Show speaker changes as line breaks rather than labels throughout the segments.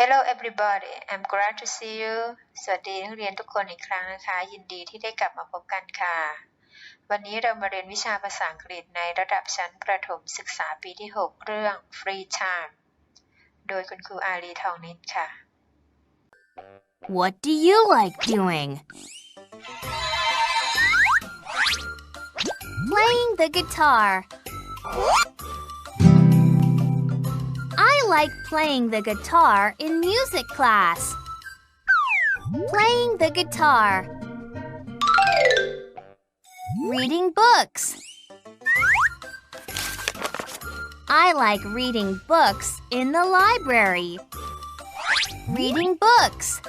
Hello everybody I'm glad to see you สวัสดีนักเรียนทุกคนอีกครั้งนะคะ ยินดีที่ได้กลับมาพบกันค่ะ วันนี้เรามาเรียนวิชาภาษาอังกฤษในระดับชั้นประถมศึกษาปีที่ 6 เรื่อง Free Time โดยคุณครูอารีทองนิดค่ะ
What do you like doing? Playing the guitar. I like playing the guitar in music class. Playing the guitar. Reading books. I like reading books in the library. Reading books.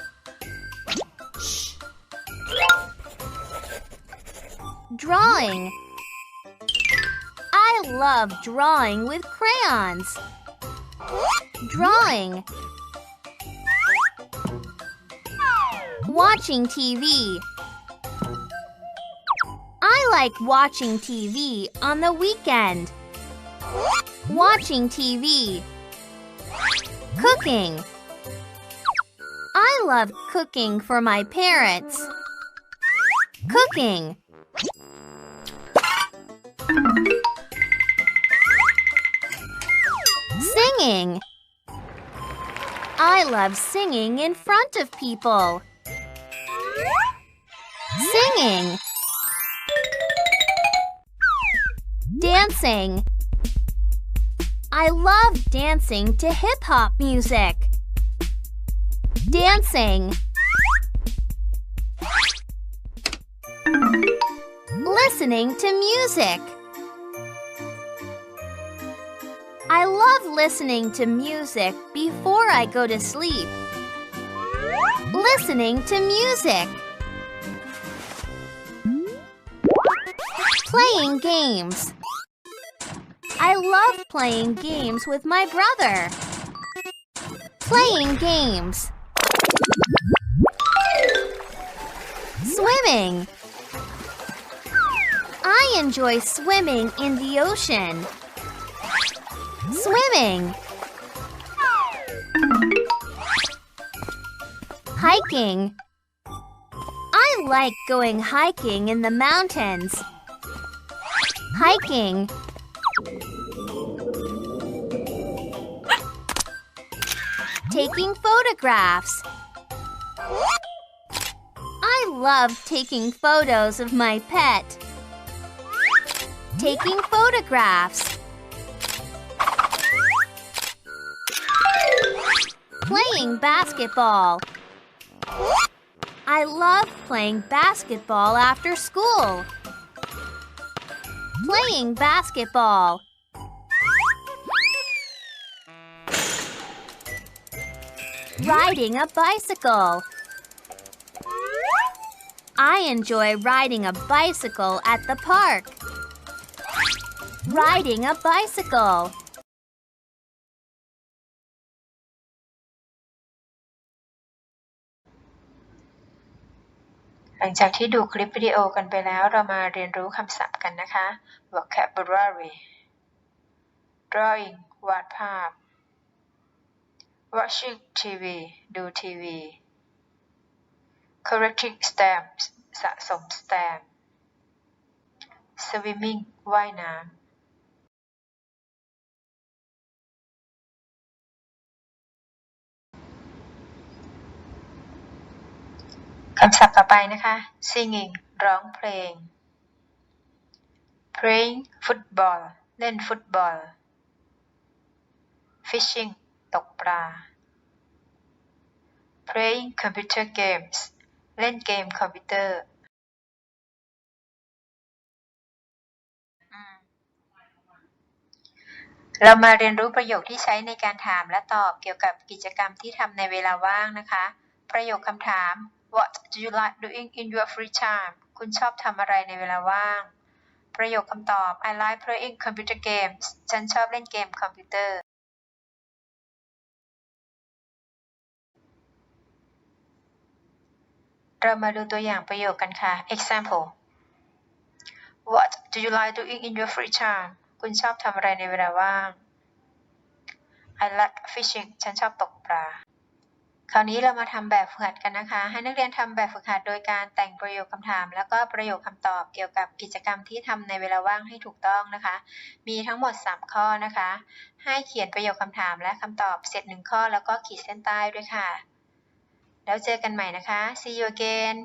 Drawing. I love drawing with crayons. Drawing. Watching TV. I like watching TV on the weekend. Watching TV. Cooking. I love cooking for my parents. Cooking. Singing. I love singing in front of people. Singing. Dancing. I love dancing to hip hop music. Dancing. Listening to music. I love listening to music before I go to sleep. Listening to music. Playing games. I love playing games with my brother. Playing games. Swimming. I enjoy swimming in the ocean. Swimming. Hiking. I like going hiking in the mountains. Hiking. Taking photographs. I love taking photos of my pet. Taking photographs. Playing basketball. I love playing basketball after school. Playing basketball. Riding a bicycle. I enjoy riding a bicycle at the park. Riding a bicycle.
ลังจากที่ดูคลิปวิดีโอกันไปแล้ว เรามาเรียนรู้คำศัพท์กันนะคะ vocabulary drawing วาดภาพ watching TV ดูทีวี collecting stamps สะสมสแตมป์ swimming ว่ายน้ำ คำศัพท์ต่อไปนะคะ singing ร้องเพลง playing football เล่นฟุตบอล fishing ตกปลา playing computer games เล่นเกมคอมพิวเตอร์ เรามาเรียนรู้ประโยคที่ใช้ในการถามและตอบเกี่ยวกับกิจกรรมที่ทำในเวลาว่างนะคะ ประโยคคำถาม What do you like doing in your free time คุณชอบทำอะไรในเวลาว่าง ประโยคคำตอบ I like playing computer games ฉันชอบเล่นเกมคอมพิวเตอร์ เรามาดูตัวอย่างประโยคกันค่ะ Example What do you like doing in your free time คุณชอบทำอะไรในเวลาว่าง I like fishing ฉันชอบตกปลา คราวนี้เรามาทำแบบฝึกหัดกันนะคะ ให้นักเรียนทำแบบฝึกหัดโดยการแต่งประโยคคำถาม แล้วก็ประโยคคำตอบเกี่ยวกับกิจกรรมที่ทำในเวลาว่างให้ถูกต้องนะคะ มีทั้งหมด 3 ข้อนะคะ ให้เขียนประโยคคำถามและคำตอบเสร็จหนึ่งข้อแล้วก็ขีดเส้นใต้ด้วยค่ะ แล้วเจอกันใหม่นะคะ see you again